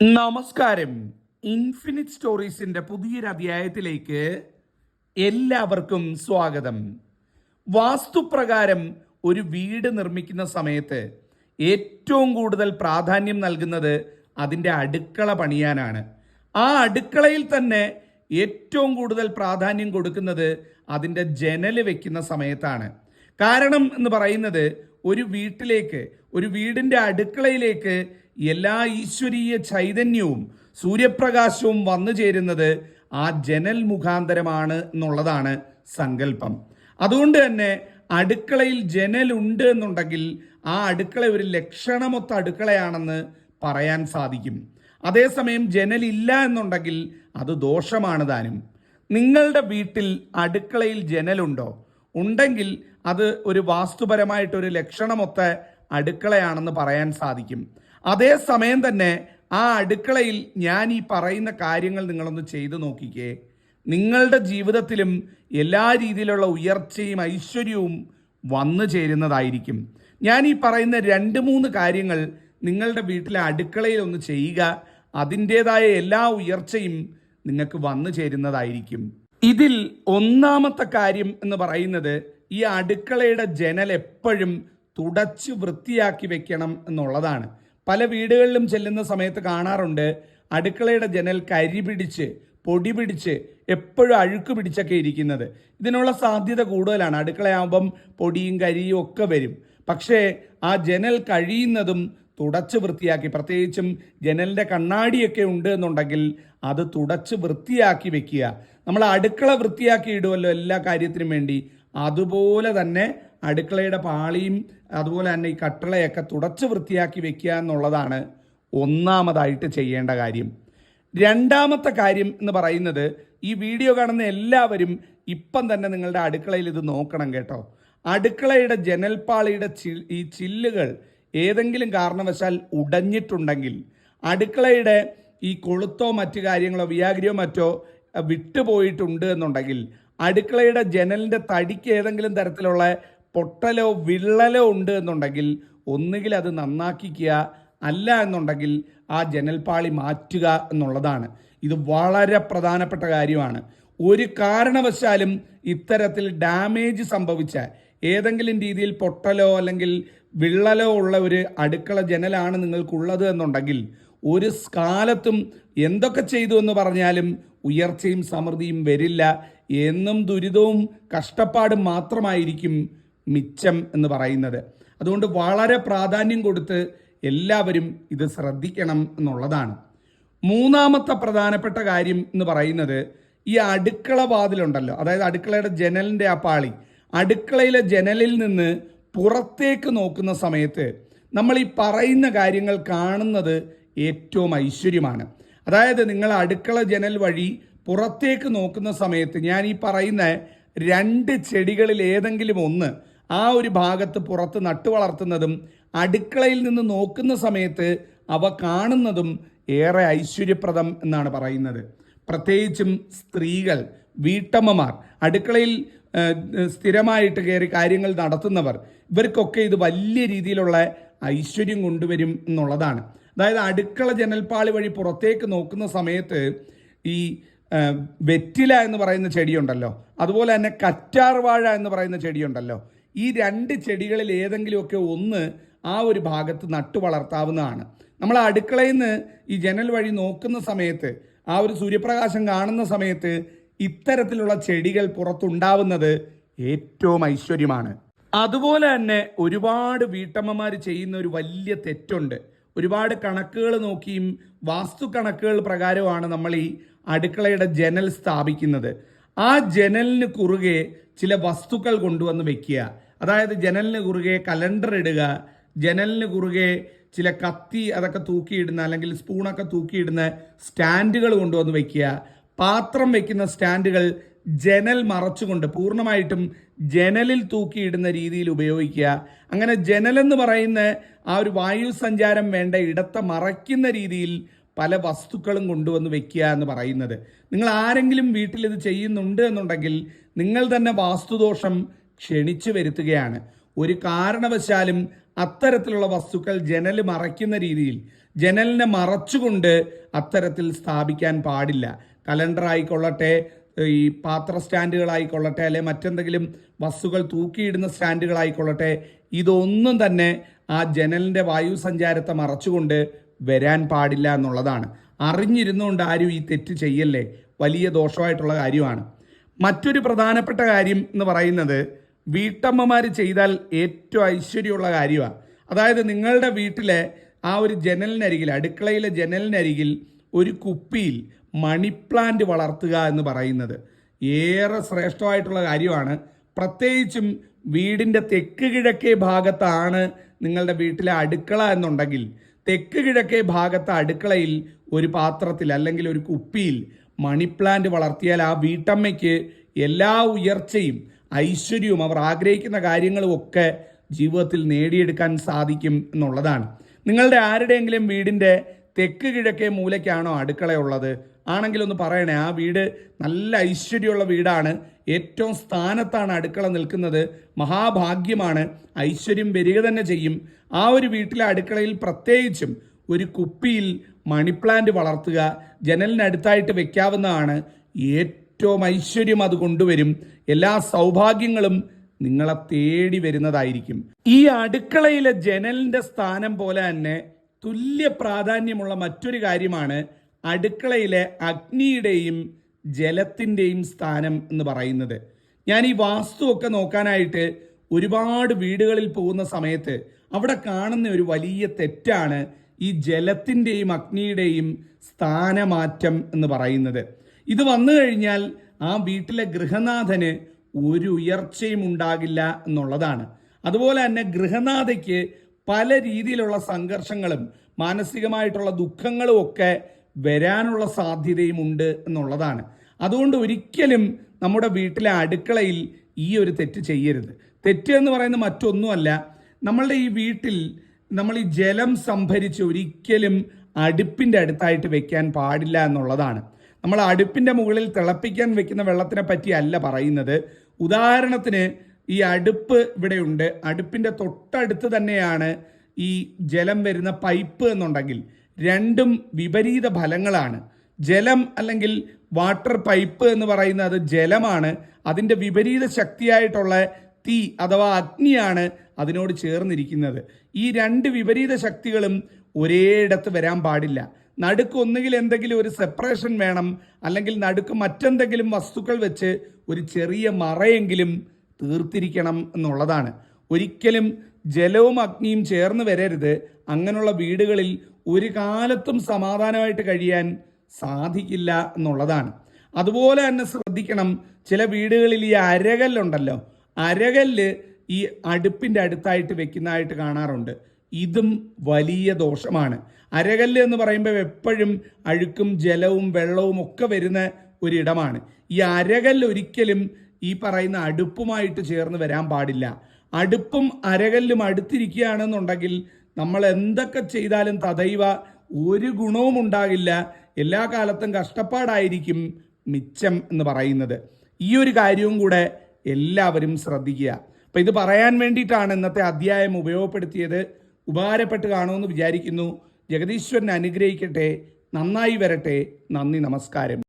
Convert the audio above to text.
നമസ്കാരം. ഇൻഫിനിറ്റ് സ്റ്റോറീസിന്റെ പുതിയൊരു അധ്യായത്തിലേക്ക് എല്ലാവർക്കും സ്വാഗതം. വാസ്തുപ്രകാരം ഒരു വീട് നിർമ്മിക്കുന്ന സമയത്ത് ഏറ്റവും കൂടുതൽ പ്രാധാന്യം നൽകുന്നത് അതിന്റെ അടുക്കള പണിയാനാണ്. ആ അടുക്കളയിൽ തന്നെ ഏറ്റവും കൂടുതൽ പ്രാധാന്യം കൊടുക്കുന്നത് അതിന്റെ ജനൽ വെക്കുന്ന സമയത്താണ്. കാരണം എന്ന് പറയുന്നത് ഒരു വീട്ടിലേക്ക് ഒരു വീടിന്റെ അടുക്കളയിലേക്ക് എല്ലാ ഈശ്വരീയ ചൈതന്യവും സൂര്യപ്രകാശവും വന്നു ചേരുന്നത് ആ ജനൽ മുഖാന്തരമാണ് എന്നുള്ളതാണ് സങ്കല്പം. അതുകൊണ്ട് തന്നെ അടുക്കളയിൽ ജനലുണ്ട് എന്നുണ്ടെങ്കിൽ ആ അടുക്കള ഒരു ലക്ഷണമൊത്ത അടുക്കളയാണെന്ന് പറയാൻ സാധിക്കും. അതേസമയം ജനലില്ല എന്നുണ്ടെങ്കിൽ അത് ദോഷമാണ് താനും. നിങ്ങളുടെ വീട്ടിൽ അടുക്കളയിൽ ജനലുണ്ടോ ഉണ്ടെങ്കിൽ അത് ഒരു വാസ്തുപരമായിട്ടൊരു ലക്ഷണമൊത്ത അടുക്കളയാണെന്ന് പറയാൻ സാധിക്കും. അതേസമയം തന്നെ ആ അടുക്കളയിൽ ഞാൻ ഈ പറയുന്ന കാര്യങ്ങൾ നിങ്ങളൊന്ന് ചെയ്തു നോക്കിക്കേ. നിങ്ങളുടെ ജീവിതത്തിലും എല്ലാ രീതിയിലുള്ള ഉയർച്ചയും ഐശ്വര്യവും വന്നു ചേരുന്നതായിരിക്കും. ഞാൻ ഈ പറയുന്ന രണ്ട് മൂന്ന് കാര്യങ്ങൾ നിങ്ങളുടെ വീട്ടിലെ അടുക്കളയിൽ ഒന്ന് ചെയ്യുക. അതിന്റെതായ എല്ലാ ഉയർച്ചയും നിങ്ങൾക്ക് വന്നു ചേരുന്നതായിരിക്കും. ഇതിൽ ഒന്നാമത്തെ കാര്യം എന്ന് പറയുന്നത് ഈ അടുക്കളയുടെ ജനൽ എപ്പോഴും തുടച്ച് വൃത്തിയാക്കി വെക്കണം എന്നുള്ളതാണ്. പല വീടുകളിലും ചെല്ലുന്ന സമയത്ത് കാണാറുണ്ട് അടുക്കളയുടെ ജനൽ കരി പിടിച്ച് പൊടി പിടിച്ച് എപ്പോഴും അഴുക്ക് പിടിച്ചൊക്കെ ഇരിക്കുന്നത്. ഇതിനുള്ള സാധ്യത കൂടുതലാണ്. അടുക്കളയാകുമ്പം പൊടിയും കരിയും ഒക്കെ വരും. പക്ഷേ ആ ജനൽ കഴിയുന്നതും തുടച്ച് വൃത്തിയാക്കി പ്രത്യേകിച്ചും ജനലിന്റെ കണ്ണാടിയൊക്കെ ഉണ്ട് എന്നുണ്ടെങ്കിൽ അത് തുടച്ച് വൃത്തിയാക്കി വെക്കുക. നമ്മൾ അടുക്കള വൃത്തിയാക്കി ഇടുമല്ലോ എല്ലാ കാര്യത്തിനും വേണ്ടി. അതുപോലെ തന്നെ അടുക്കളയുടെ പാളിയും അതുപോലെ തന്നെ ഈ കട്ടളയൊക്കെ തുടച്ച് വൃത്തിയാക്കി വെക്കുക എന്നുള്ളതാണ് ഒന്നാമതായിട്ട് ചെയ്യേണ്ട കാര്യം. രണ്ടാമത്തെ കാര്യം എന്ന് പറയുന്നത് ഈ വീഡിയോ കാണുന്ന എല്ലാവരും ഇപ്പം തന്നെ നിങ്ങളുടെ അടുക്കളയിൽ ഇത് നോക്കണം കേട്ടോ. അടുക്കളയുടെ ജനൽപ്പാളിയുടെ ചി- ഈ ചില്ലുകൾ ഏതെങ്കിലും കാരണവശാൽ ഉടഞ്ഞിട്ടുണ്ടെങ്കിൽ അടുക്കളയുടെ ഈ കൊളുത്തോ മറ്റു കാര്യങ്ങളോ വ്യാഗ്രിയോ മറ്റോ വിട്ടുപോയിട്ടുണ്ട് എന്നുണ്ടെങ്കിൽ അടുക്കളയുടെ ജനലിന്റെ തടിക്ക് ഏതെങ്കിലും തരത്തിലുള്ള പൊട്ടലോ വിള്ളലോ ഉണ്ട് എന്നുണ്ടെങ്കിൽ ഒന്നുകിൽ അത് നന്നാക്കിക്കുക അല്ല എന്നുണ്ടെങ്കിൽ ആ ജനൽപാളി മാറ്റുക എന്നുള്ളതാണ്. ഇത് വളരെ പ്രധാനപ്പെട്ട കാര്യമാണ്. ഒരു കാരണവശാലും ഇത്തരത്തിൽ ഡാമേജ് സംഭവിച്ച ഏതെങ്കിലും രീതിയിൽ പൊട്ടലോ അല്ലെങ്കിൽ വിള്ളലോ ഉള്ള ഒരു അടുക്കള ജനലാണ് നിങ്ങൾക്കുള്ളത് എന്നുണ്ടെങ്കിൽ ഒരു കാലത്തും എന്തൊക്കെ ചെയ്തു എന്ന് പറഞ്ഞാലും ഉയർച്ചയും സമൃദ്ധിയും വരില്ല. എന്നും ദുരിതവും കഷ്ടപ്പാടും മാത്രമായിരിക്കും മിച്ചം എന്ന് പറയുന്നത്. അതുകൊണ്ട് വളരെ പ്രാധാന്യം കൊടുത്ത് എല്ലാവരും ഇത് ശ്രദ്ധിക്കണം എന്നുള്ളതാണ്. മൂന്നാമത്തെ പ്രധാനപ്പെട്ട കാര്യം എന്ന് പറയുന്നത് ഈ അടുക്കള വാതിലുണ്ടല്ലോ. അതായത് അടുക്കളയുടെ ജനലിന്റെ ആ പാളി. അടുക്കളയിലെ ജനലിൽ നിന്ന് പുറത്തേക്ക് നോക്കുന്ന സമയത്ത് നമ്മൾ ഈ പറയുന്ന കാര്യങ്ങൾ കാണുന്നത് ഏറ്റവും ഐശ്വര്യമാണ്. അതായത് നിങ്ങൾ അടുക്കള ജനൽ വഴി പുറത്തേക്ക് നോക്കുന്ന സമയത്ത് ഞാൻ ഈ പറയുന്ന രണ്ട് ചെടികളിൽ ഏതെങ്കിലും ഒന്ന് ആ ഒരു ഭാഗത്ത് പുറത്ത് നട്ടു വളർത്തുന്നതും അടുക്കളയിൽ നിന്ന് നോക്കുന്ന സമയത്ത് അവ കാണുന്നതും ഏറെ ഐശ്വര്യപ്രദം എന്നാണ് പറയുന്നത്. പ്രത്യേകിച്ചും സ്ത്രീകൾ വീട്ടമ്മമാർ അടുക്കളയിൽ സ്ഥിരമായിട്ട് കയറി കാര്യങ്ങൾ നടത്തുന്നവർ ഇവർക്കൊക്കെ ഇത് വലിയ രീതിയിലുള്ള ഐശ്വര്യം കൊണ്ടുവരും എന്നുള്ളതാണ്. അതായത് അടുക്കള ജനൽപ്പാളി വഴി പുറത്തേക്ക് നോക്കുന്ന സമയത്ത് ഈ വെറ്റില എന്ന് പറയുന്ന ചെടിയുണ്ടല്ലോ. അതുപോലെ തന്നെ കറ്റാർവാഴ എന്ന് പറയുന്ന ചെടിയുണ്ടല്ലോ. ഈ രണ്ട് ചെടികളിൽ ഏതെങ്കിലുമൊക്കെ ഒന്ന് ആ ഒരു ഭാഗത്ത് നട്ടു വളർത്താവുന്നതാണ്. നമ്മൾ അടുക്കളയിൽ നിന്ന് ഈ ജനൽ വഴി നോക്കുന്ന സമയത്ത് ആ ഒരു സൂര്യപ്രകാശം കാണുന്ന സമയത്ത് ഇത്തരത്തിലുള്ള ചെടികൾ പുറത്തുണ്ടാവുന്നത് ഏറ്റവും ഐശ്വര്യമാണ്. അതുപോലെ തന്നെ ഒരുപാട് വീട്ടമ്മമാർ ചെയ്യുന്ന ഒരു വലിയ തെറ്റുണ്ട്. ഒരുപാട് കണക്കുകൾ നോക്കിയും വാസ്തു കണക്കുകൾ പ്രകാരമാണ് നമ്മൾ ഈ അടുക്കളയുടെ ജനൽ സ്ഥാപിക്കുന്നത്. ആ ജനലിന് കുറുകെ ചില വസ്തുക്കൾ കൊണ്ടുവന്ന് വെക്കുക. അതായത് ജനലിന് കുറുകെ കലണ്ടർ ഇടുക ജനലിന് കുറുകെ ചില കത്തി അതൊക്കെ തൂക്കിയിടുന്ന അല്ലെങ്കിൽ സ്പൂണൊക്കെ തൂക്കിയിടുന്ന സ്റ്റാൻഡുകൾ കൊണ്ടുവന്ന് വയ്ക്കുക പാത്രം വയ്ക്കുന്ന സ്റ്റാൻഡുകൾ ജനൽ മറച്ചുകൊണ്ട് പൂർണമായിട്ടും ജനലിൽ തൂക്കിയിടുന്ന രീതിയിൽ ഉപയോഗിക്കുക. അങ്ങനെ ജനൽ എന്ന് പറയുന്ന ആ ഒരു വായു സഞ്ചാരം വേണ്ട ഇടത്തെ മറയ്ക്കുന്ന രീതിയിൽ പല വസ്തുക്കളും കൊണ്ടുവന്ന് വെക്കുക എന്ന് പറയുന്നത്. നിങ്ങൾ ആരെങ്കിലും വീട്ടിൽ ഇത് ചെയ്യുന്നുണ്ട് എന്നുണ്ടെങ്കിൽ നിങ്ങൾ തന്നെ വാസ്തുദോഷം ക്ഷണിച്ചു വരുത്തുകയാണ്. ഒരു കാരണവശാലും അത്തരത്തിലുള്ള വസ്തുക്കൾ ജനൽ മറയ്ക്കുന്ന രീതിയിൽ ജനലിനെ മറച്ചുകൊണ്ട് അത്തരത്തിൽ സ്ഥാപിക്കാൻ പാടില്ല. കലണ്ടർ ആയിക്കൊള്ളട്ടെ ഈ പാത്ര സ്റ്റാൻഡുകളായിക്കൊള്ളട്ടെ അല്ലെ മറ്റെന്തെങ്കിലും വസ്തുക്കൾ തൂക്കിയിടുന്ന സ്റ്റാൻഡുകളായിക്കൊള്ളട്ടെ ഇതൊന്നും തന്നെ ആ ജനലിന്റെ വായു സഞ്ചാരത്തെ മറച്ചുകൊണ്ട് വരാൻ പാടില്ല എന്നുള്ളതാണ്. അറിഞ്ഞിരുന്നുകൊണ്ട് ആരും ഈ തെറ്റ് ചെയ്യല്ലേ? വലിയ ദോഷമായിട്ടുള്ള കാര്യമാണ്. മറ്റൊരു പ്രധാനപ്പെട്ട കാര്യം എന്ന് പറയുന്നത് വീട്ടമ്മമാർ ചെയ്താൽ ഏറ്റവും ഐശ്വര്യമുള്ള കാര്യമാണ് അതായത് നിങ്ങളുടെ വീട്ടിലെ ആ ഒരു ജനലിനരികിൽ അടുക്കളയിലെ ജനലിനരികിൽ ഒരു കുപ്പിയിൽ മണിപ്ലാന്റ് വളർത്തുക എന്ന് പറയുന്നത് ഏറെ ശ്രേഷ്ഠമായിട്ടുള്ള കാര്യമാണ്. പ്രത്യേകിച്ചും വീടിന്റെ തെക്ക് കിഴക്കേ ഭാഗത്താണ് നിങ്ങളുടെ വീട്ടിലെ അടുക്കള എന്നുണ്ടെങ്കിൽ തെക്ക് കിഴക്കേ ഭാഗത്തെ അടുക്കളയിൽ ഒരു പാത്രത്തിൽ അല്ലെങ്കിൽ ഒരു കുപ്പിയിൽ മണിപ്ലാന്റ് വളർത്തിയാൽ ആ വീട്ടമ്മയ്ക്ക് എല്ലാ ഉയർച്ചയും ഐശ്വര്യവും അവർ ആഗ്രഹിക്കുന്ന കാര്യങ്ങളും ഒക്കെ ജീവിതത്തിൽ നേടിയെടുക്കാൻ സാധിക്കും എന്നുള്ളതാണ്. നിങ്ങളുടെ ആരുടെയെങ്കിലും വീടിന്റെ തെക്ക് കിഴക്കേ മൂലയ്ക്കാണോ അടുക്കളയുള്ളത്? ആണെങ്കിൽ ഒന്ന് പറയണേ ആ വീട് നല്ല ഐശ്വര്യമുള്ള വീടാണ്. ഏറ്റവും സ്ഥാനത്താണ് അടുക്കള നിൽക്കുന്നത്. മഹാഭാഗ്യമാണ്. ഐശ്വര്യം വരിക തന്നെ ചെയ്യും. ആ ഒരു വീട്ടിലെ അടുക്കളയിൽ പ്രത്യേകിച്ചും ഒരു കുപ്പിയിൽ മണിപ്ലാന്റ് വളർത്തുക ജനലിനടുത്തായിട്ട് വെക്കാവുന്നതാണ് ഏറ്റവും ഐശ്വര്യം അത് കൊണ്ടുവരും. എല്ലാ സൗഭാഗ്യങ്ങളും നിങ്ങളെ തേടി വരുന്നതായിരിക്കും. ഈ അടുക്കളയിലെ ജനലിന്റെ സ്ഥാനം പോലെ തന്നെ തുല്യ പ്രാധാന്യമുള്ള മറ്റൊരു കാര്യമാണ് അടുക്കളയിലെ അഗ്നിയുടെയും ജലത്തിന്റെയും സ്ഥാനം എന്ന് പറയുന്നത്. ഞാൻ ഈ വാസ്തുവൊക്കെ നോക്കാനായിട്ട് ഒരുപാട് വീടുകളിൽ പോകുന്ന സമയത്ത് അവിടെ കാണുന്ന ഒരു വലിയ തെറ്റാണ് ഈ ജലത്തിന്റെയും അഗ്നിയുടെയും സ്ഥാനമാറ്റം എന്ന് പറയുന്നത്. ഇത് വന്നു കഴിഞ്ഞാൽ ആ വീട്ടിലെ ഗൃഹനാഥന് ഒരു ഉയർച്ചയും ഉണ്ടാകില്ല എന്നുള്ളതാണ്. അതുപോലെ തന്നെ ഗൃഹനാഥയ്ക്ക് പല രീതിയിലുള്ള സംഘർഷങ്ങളും മാനസികമായിട്ടുള്ള ദുഃഖങ്ങളും ഒക്കെ വരാനുള്ള സാധ്യതയും ഉണ്ട് എന്നുള്ളതാണ്. അതുകൊണ്ട് ഒരിക്കലും നമ്മുടെ വീട്ടിലെ അടുക്കളയിൽ ഈ ഒരു തെറ്റ് ചെയ്യരുത്. തെറ്റ് എന്ന് പറയുന്നത് മറ്റൊന്നുമല്ല. നമ്മളുടെ ഈ വീട്ടിൽ നമ്മൾ ഈ ജലം സംഭരിച്ച് ഒരിക്കലും അടുപ്പിന്റെ അടുത്തായിട്ട് വെക്കാൻ പാടില്ല എന്നുള്ളതാണ്. നമ്മൾ അടുപ്പിന്റെ മുകളിൽ തിളപ്പിക്കാൻ വെക്കുന്ന വെള്ളത്തിനെ പറ്റിയല്ല പറയുന്നത്. ഉദാഹരണത്തിന് ഈ അടുപ്പ് ഇവിടെയുണ്ട് അടുപ്പിന്റെ തൊട്ടടുത്ത് തന്നെയാണ് ഈ ജലം വരുന്ന പൈപ്പ് എന്നുണ്ടെങ്കിൽ രണ്ടും വിപരീത ഫലങ്ങളാണ്. ജലം അല്ലെങ്കിൽ വാട്ടർ പൈപ്പ് എന്ന് പറയുന്നത് ജലമാണ്. അതിന്റെ വിപരീത ശക്തിയായിട്ടുള്ള തീ അഥവാ അഗ്നിയാണ് അതിനോട് ചേർന്നിരിക്കുന്നത്. ഈ രണ്ട് വിപരീത ശക്തികളും ഒരേയിടത്ത് വരാൻ പാടില്ല. നടുക്ക് ഒന്നുകിൽ എന്തെങ്കിലും ഒരു സെപ്പറേഷൻ വേണം അല്ലെങ്കിൽ നടുക്ക് മറ്റെന്തെങ്കിലും വസ്തുക്കൾ വെച്ച് ഒരു ചെറിയ മറയെങ്കിലും തീർത്തിരിക്കണം എന്നുള്ളതാണ്. ഒരിക്കലും ജലവും അഗ്നിയും ചേർന്ന് വരരുത്. അങ്ങനെയുള്ള വീടുകളിൽ ഒരു കാലത്തും സമാധാനമായിട്ട് കഴിയാൻ സാധിക്കില്ല എന്നുള്ളതാണ്. അതുപോലെ തന്നെ ശ്രദ്ധിക്കണം ചില വീടുകളിൽ ഈ അരകല്ലുണ്ടല്ലോ അരകല്ല് ഈ അടുപ്പിന്റെ അടുത്തായിട്ട് വെക്കുന്നതായിട്ട് കാണാറുണ്ട്. ഇതും വലിയ ദോഷമാണ്. അരകല്ല് എന്ന് പറയുമ്പോൾ എപ്പോഴും അഴുക്കും ജലവും വെള്ളവും ഒക്കെ വരുന്ന ഒരിടമാണ്. ഈ അരകല്ല് ഒരിക്കലും ഈ പറയുന്ന അടുപ്പുമായിട്ട് ചേർന്ന് വരാൻ പാടില്ല. അടുപ്പും അരകല്ലും അടുത്തിരിക്കുകയാണെന്നുണ്ടെങ്കിൽ നമ്മൾ എന്തൊക്കെ ചെയ്താലും തദൈവ ഒരു ഗുണവും ഉണ്ടാകില്ല. എല്ലാ കാലത്തും കഷ്ടപ്പാടായിരിക്കും മിച്ചം എന്ന് പറയുന്നത്. ഈ ഒരു കാര്യവും കൂടെ എല്ലാവരും ശ്രദ്ധിക്കുക. അപ്പം ഇത് പറയാൻ വേണ്ടിയിട്ടാണ് ഇന്നത്തെ അധ്യായം ഉപയോഗപ്പെടുത്തിയത്. ഉപകാരപ്പെട്ട് കാണുമെന്ന് വിചാരിക്കുന്നു. ജഗദീശ്വരൻ അനുഗ്രഹിക്കട്ടെ നന്നായി വരട്ടെ നന്ദി നമസ്കാരം.